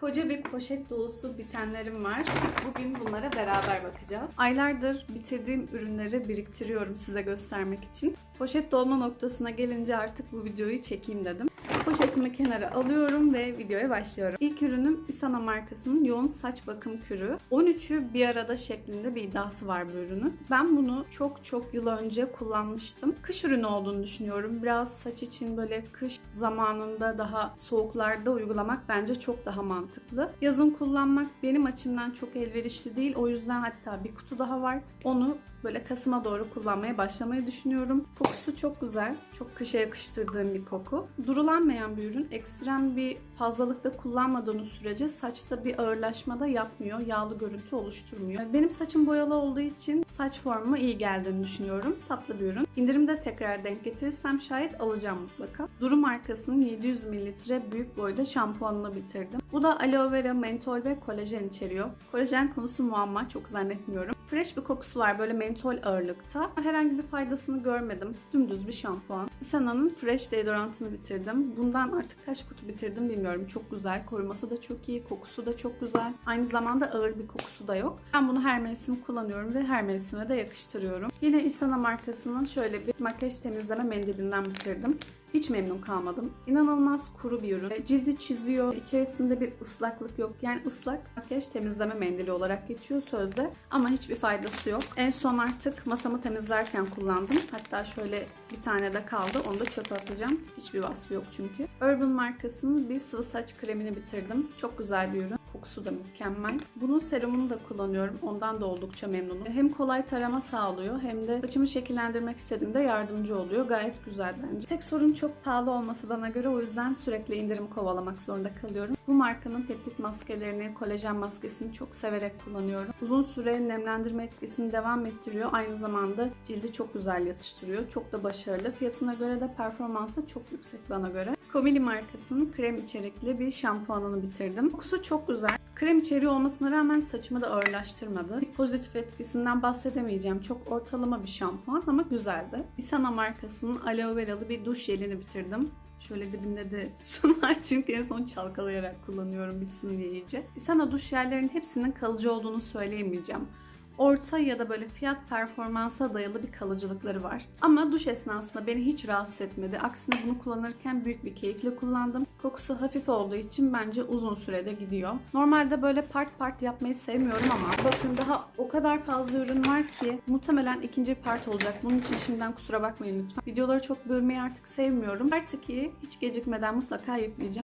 Koca bir poşet dolusu bitenlerim var. Bugün bunlara beraber bakacağız. Aylardır bitirdiğim ürünleri biriktiriyorum size göstermek için. Poşet dolma noktasına gelince artık bu videoyu çekeyim dedim. Poşetimi kenara alıyorum ve videoya başlıyorum. İlk ürünüm Isana markasının yoğun saç bakım kürü. 13'ü bir arada şeklinde bir iddiası var bu ürünün. Ben bunu çok çok yıl önce kullanmıştım. Kış ürünü olduğunu düşünüyorum. Biraz saç için böyle kış zamanında daha soğuklarda uygulamak bence çok daha mantıklı. Yazın kullanmak benim açımdan çok elverişli değil. O yüzden hatta bir kutu daha var. Onu böyle Kasım'a doğru kullanmaya başlamayı düşünüyorum. Kokusu çok güzel. Çok kışa yakıştırdığım bir koku. Durulanmayan bir ürün. Ekstrem bir fazlalıkta kullanmadığınız sürece saçta bir ağırlaşma da yapmıyor. Yağlı görüntü oluşturmuyor. Benim saçım boyalı olduğu için saç formuma iyi geldiğini düşünüyorum. Tatlı bir ürün. İndirimde tekrar denk getirirsem şayet alacağım mutlaka. Duru markasının 700 mililitre büyük boyda şampuanını bitirdim. Bu da aloe vera, mentol ve kolajen içeriyor. Kolajen konusu muamma çok zannetmiyorum. Fresh bir kokusu var böyle mentol ağırlıkta. Herhangi bir faydasını görmedim. Dümdüz bir şampuan. Isana'nın Fresh deodorantını bitirdim. Bundan artık kaç kutu bitirdim bilmiyorum. Çok güzel. Koruması da çok iyi. Kokusu da çok güzel. Aynı zamanda ağır bir kokusu da yok. Ben bunu her mevsim kullanıyorum ve her mevsime de yakıştırıyorum. Yine Isana markasının şöyle bir makyaj temizleme mendilinden bitirdim. Hiç memnun kalmadım. İnanılmaz kuru bir ürün. Cildi çiziyor. İçerisinde bir ıslaklık yok. Yani ıslak makyaj temizleme mendili olarak geçiyor sözde. Ama hiçbir faydası yok. En son artık masamı temizlerken kullandım. Hatta şöyle bir tane de kaldı. Onu da çöpe atacağım. Hiçbir vasfı yok çünkü. Urban markasının bir sıvı saç kremini bitirdim. Çok güzel bir ürün. Kokusu da mükemmel. Bunun serumunu da kullanıyorum. Ondan da oldukça memnunum. Hem kolay tarama sağlıyor hem de saçımı şekillendirmek istediğimde yardımcı oluyor. Gayet güzel bence. Tek sorun çok pahalı olması bana göre o yüzden sürekli indirim kovalamak zorunda kalıyorum. Bu markanın peptit maskelerini, kolajen maskesini çok severek kullanıyorum. Uzun süre nemlendirme etkisini devam ettiriyor. Aynı zamanda cildi çok güzel yatıştırıyor. Çok da başarılı. Fiyatına göre de performansı çok yüksek bana göre. Komili markasının krem içerikli bir şampuanını bitirdim. Kokusu çok güzel. Krem içeriği olmasına rağmen saçımı da ağırlaştırmadı. Bir pozitif etkisinden bahsedemeyeceğim. Çok ortalama bir şampuan ama güzeldi. Isana markasının aloe veralı bir duş jelini bitirdim. Şöyle dibinde de su var çünkü en son çalkalayarak kullanıyorum bitsin diye iyice. Isana duş jellerinin hepsinin kalıcı olduğunu söyleyemeyeceğim orta ya da böyle fiyat performansa dayalı bir kalıcılıkları var. Ama duş esnasında beni hiç rahatsız etmedi. Aksine bunu kullanırken büyük bir keyifle kullandım. Kokusu hafif olduğu için bence uzun sürede gidiyor. Normalde böyle part part yapmayı sevmiyorum ama bakın daha o kadar fazla ürün var ki muhtemelen ikinci part olacak. Bunun için şimdiden kusura bakmayın lütfen. Videoları çok bölmeyi artık sevmiyorum. Artık hiç gecikmeden mutlaka yükleyeceğim.